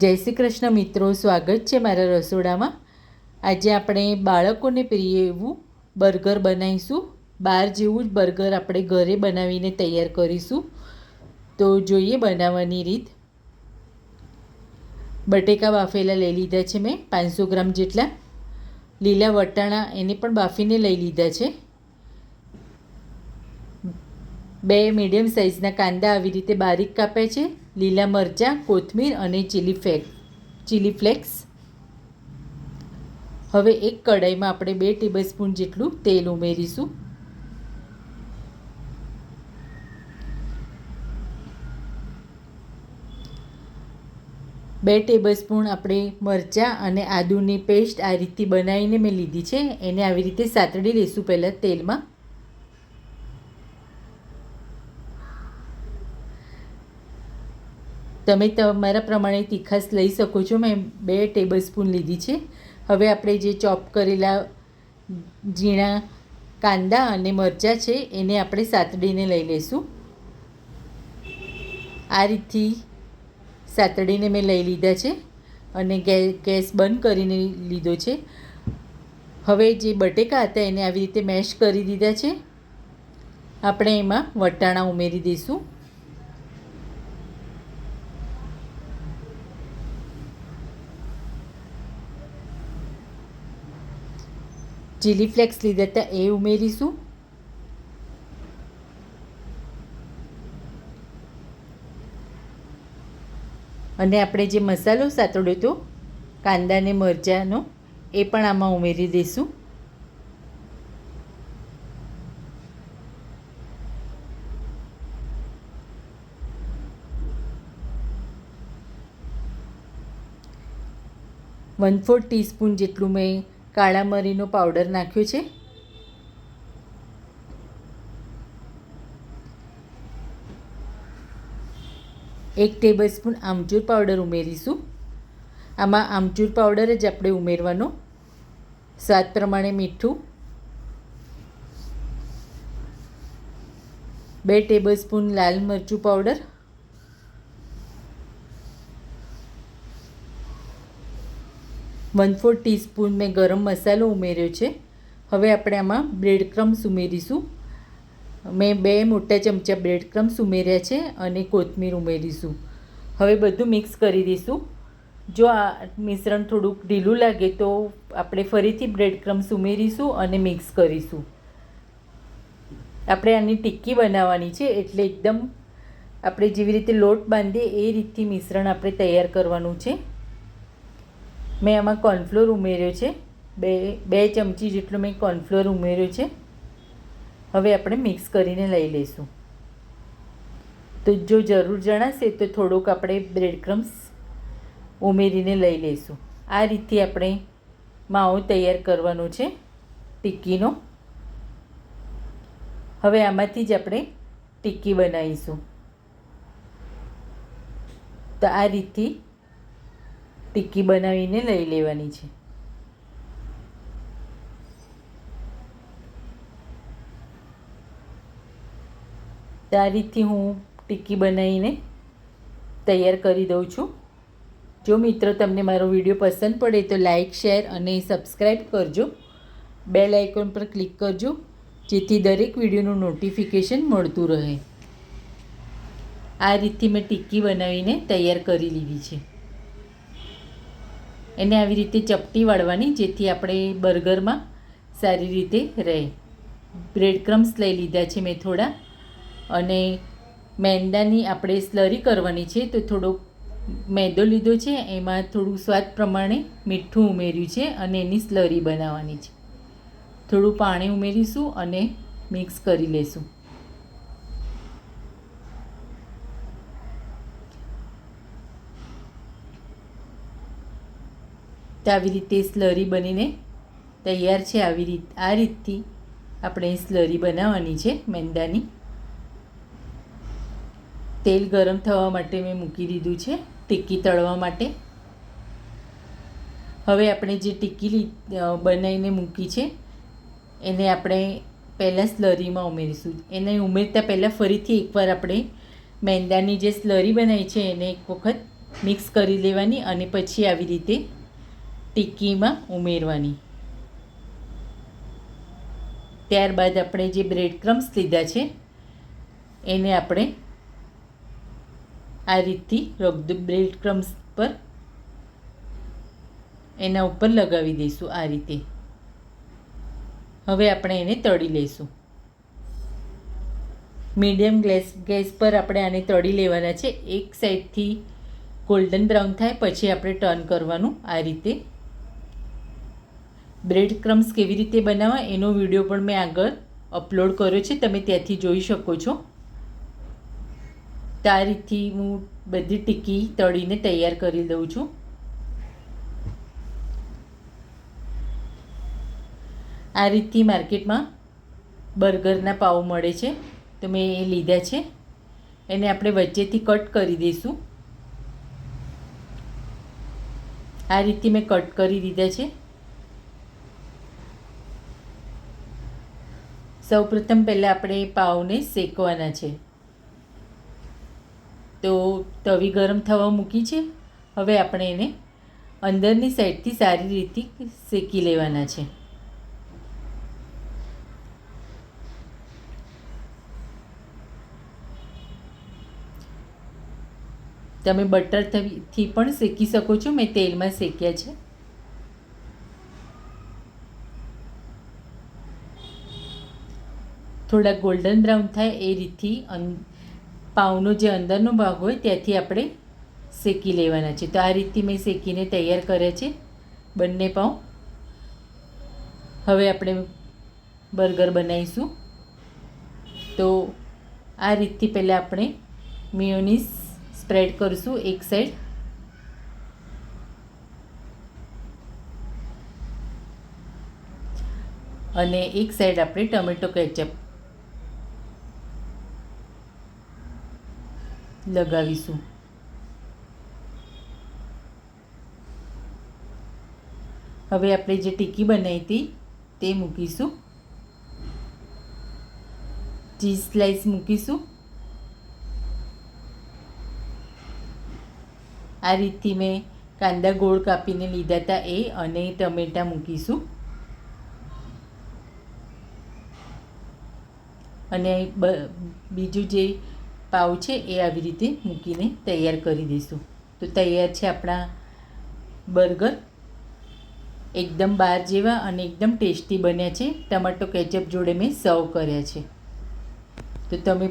જય શ્રી કૃષ્ણ મિત્રો, સ્વાગત છે મારા રસોડામાં. આજે આપણે બાળકોને પ્રિય એવું બર્ગર બનાવીશું. બહાર જેવું જ બર્ગર આપણે ઘરે બનાવીને તૈયાર કરીશું. તો જોઈએ બનાવવાની રીત. બટેકા બાફેલા લઈ લીધા છે મેં, પાંચસો ગ્રામ જેટલા. લીલા વટાણા એને પણ બાફીને લઈ લીધા છે. બે મીડિયમ સાઇઝના કાંદા આવી રીતે બારીક કાપ્યા છે. લીલા મરચાં, કોથમીર અને ચીલી ફ્લેક ચીલી ફ્લેક્સ હવે એક કઢાઈમાં આપણે બે ટેબલસ્પૂન જેટલું તેલ ઉમેરીશું. બે ટેબલસ્પૂન આપણે મરચાં અને આદુની પેસ્ટ આ રીતે બનાવીને મેં લીધી છે. એને આવી રીતે સાતડી લઈશું પહેલાં તેલમાં. તમે તમારા પ્રમાણે તીખાસ લઈ શકો છો. મેં બે ટેબલ સ્પૂન લીધી છે. હવે આપણે જે ચોપ કરેલા ઝીણા, કાંદા અને મરચાં છે, એને આપણે સાતડીને લઈ લઈશું. આ રીતથી સાતડીને મેં લઈ લીધા છે અને ગેસ બંધ કરીને લીધો છે. હવે જે બટેકા હતા એને આવી રીતે મેશ કરી દીધા છે. આપણે એમાં વટાણા ઉમેરી દઈશું. ચીલી ફ્લેક્સ લીધા હતા એ ઉમેરીશું. અને આપણે જે મસાલો સાતડ્યો હતો કાંદા ને મરચાંનો, એ પણ આમાં ઉમેરી દઈશું. વન ફોર ટીસ્પૂન જેટલું મેં કાળા મરીનો પાવડર નાખ્યો છે. એક ટેબલસ્પૂન આમચૂર પાવડર ઉમેરીશું. આમાં આમચૂર પાવડર જ આપણે ઉમેરવાનો. સ્વાદ પ્રમાણે મીઠું. બે ટેબલસ્પૂન લાલ મરચું પાવડર વન ફોર ટીસ્પૂન મેં ગરમ મસાલો ઉમેર્યો છે. હવે આપણે આમાં બ્રેડ ક્રમ્સ ઉમેરીશું. મેં બે મોટા ચમચા બ્રેડ ક્રમ્સ ઉમેર્યા છે અને કોથમીર ઉમેરીશું. હવે બધું મિક્સ કરી દઈશું. જો આ મિશ્રણ થોડુંક ઢીલું લાગે તો આપણે ફરીથી બ્રેડ ક્રમ્સ ઉમેરીશું અને મિક્સ કરીશું. આપણે આની ટિક્કી બનાવવાની છે એટલે એકદમ આપણે જેવી રીતે લોટ બાંધીએ એ રીતથી મિશ્રણ આપણે તૈયાર કરવાનું છે. મેં આમાં કોર્નફ્લોર ઉમેર્યો છે. બે બે ચમચી જેટલો મેં કોર્નફ્લોર ઉમેર્યો છે. હવે આપણે મિક્સ કરીને લઈ લઈશું. તો જો જરૂર જણાશે તો થોડુંક આપણે બ્રેડ ક્રમ્સ ઉમેરીને લઈ લઈશું. આ રીતથી આપણે માવો તૈયાર કરવાનો છે, ટિક્કીનો. હવે આમાંથી જ આપણે ટિક્કી બનાવીશું. તો આ રીતથી ટિક્કી બનાવીને લઈ લેવાની છે. આ રીતથી હું ટિક્કી બનાવીને તૈયાર કરી દઉં છું. જો મિત્રો તમને મારો વીડિયો પસંદ પડે તો લાઈક, શેર અને સબસ્ક્રાઈબ કરજો. બેલ આઇકોન પર ક્લિક કરજો, જેથી દરેક વિડીયોનું નોટિફિકેશન મળતું રહે. આ રીતથી મેં ટિક્કી બનાવીને તૈયાર કરી લીધી છે. એને આવી રીતે ચપટી વાળવાની, જેથી આપણે બર્ગરમાં સારી રીતે રહે. બ્રેડ ક્રમ્સ લઈ લીધા છે મેં થોડા. અને મેંદાની આપણે સ્લરી કરવાની છે, તો થોડોક મેંદો લીધો છે, એમાં થોડું સ્વાદ પ્રમાણે મીઠું ઉમેર્યું છે, અને એની સ્લરી બનાવવાની છે. થોડું પાણી ઉમેરીશું અને મિક્સ કરી લઈશું તો આવી રીતે સ્લરી બનીને તૈયાર છે. આવી રીત, આ રીતથી આપણે સ્લરી બનાવવાની છે મેંદાની. તેલ ગરમ થવા માટે મેં મૂકી દીધું છે, ટિક્કી તળવા માટે. હવે આપણે જે ટિક્કી બનાવીને મૂકી છે, એને આપણે પહેલાં સ્લરીમાં ઉમેરીશું. એને ઉમેરતા પહેલાં ફરીથી એકવાર આપણે મેંદાની જે સ્લરી બનાવી છે, એને એક વખત મિક્સ કરી લેવાની અને પછી આવી રીતે ટિક્કીમાં ઉમેરવાની. ત્યારબાદ આપણે જે બ્રેડ ક્રમ્સ લીધા છે, એને આપણે આ રીતથી રગદ બ્રેડ ક્રમ્સ પર એના ઉપર લગાવી દઈશું આ રીતે. હવે આપણે એને તળી લઈશું. મીડિયમ ગેસ ગેસ પર આપણે આને તળી લેવાના છે. એક સાઈડથી ગોલ્ડન બ્રાઉન થાય, પછી આપણે ટર્ન કરવાનું આ રીતે. બ્રેડ ક્રમ્સ કેવી રીતે બનાવવા એનો વીડિયો પણ મેં આગળ અપલોડ કર્યો છે. તમે ત્યાંથી જોઈ શકો છો. તો હું બધી ટીકી તળીને તૈયાર કરી દઉં છું. આ રીતથી માર્કેટમાં બર્ગરના પાઉં મળે છે. તો મેં એ લીધા છે. એને આપણે વચ્ચેથી કટ કરી દઈશું. આ રીતથી મેં કટ કરી દીધા છે. સૌપ્રથમ પહેલાં આપણે પાઉને શેકવાના છે. તો તવી ગરમ થવા મૂકી છે. હવે આપણે એને અંદરની સાઈડથી સારી રીતે શેકી લેવાના છે. તમે બટરથી પણ શેકી શકો છો. મેં તેલમાં શેક્યા છે. થોડા ગોલ્ડન બ્રાઉન થાય એ રીતથી પાઉનો જે અંદરનો ભાગ હોય ત્યાંથી આપણે શેકી લેવાના છે. તો આ રીતથી મેં શેકીને તૈયાર કર્યા છે બંને પાઉં. હવે આપણે બર્ગર બનાવીશું. તો આ રીતથી પહેલાં આપણે મિયોનીસ સ્પ્રેડ કરીશું એક સાઈડ અને એક સાઈડ આપણે ટમેટો કેચઅપ લગાવીશું. હવે આપણે જે ટીકી બનાવી હતી, તે મૂકીશું. ચીઝ સ્લાઈસ મૂકીશું. આ રીતથી મેં કાંદા ગોળ કાપીને લીધા હતા એ અને ટમેટાં મૂકીશું. અને બીજું જે પાવ છે એ આવી રીતે મૂકીને તૈયાર કરી દઈશું. તો તૈયાર છે આપણા બર્ગર. એકદમ બહાર જેવા અને એકદમ ટેસ્ટી બન્યા છે. ટમાટો કેચઅપ જોડે મેં સર્વ કર્યા છે. તો તમે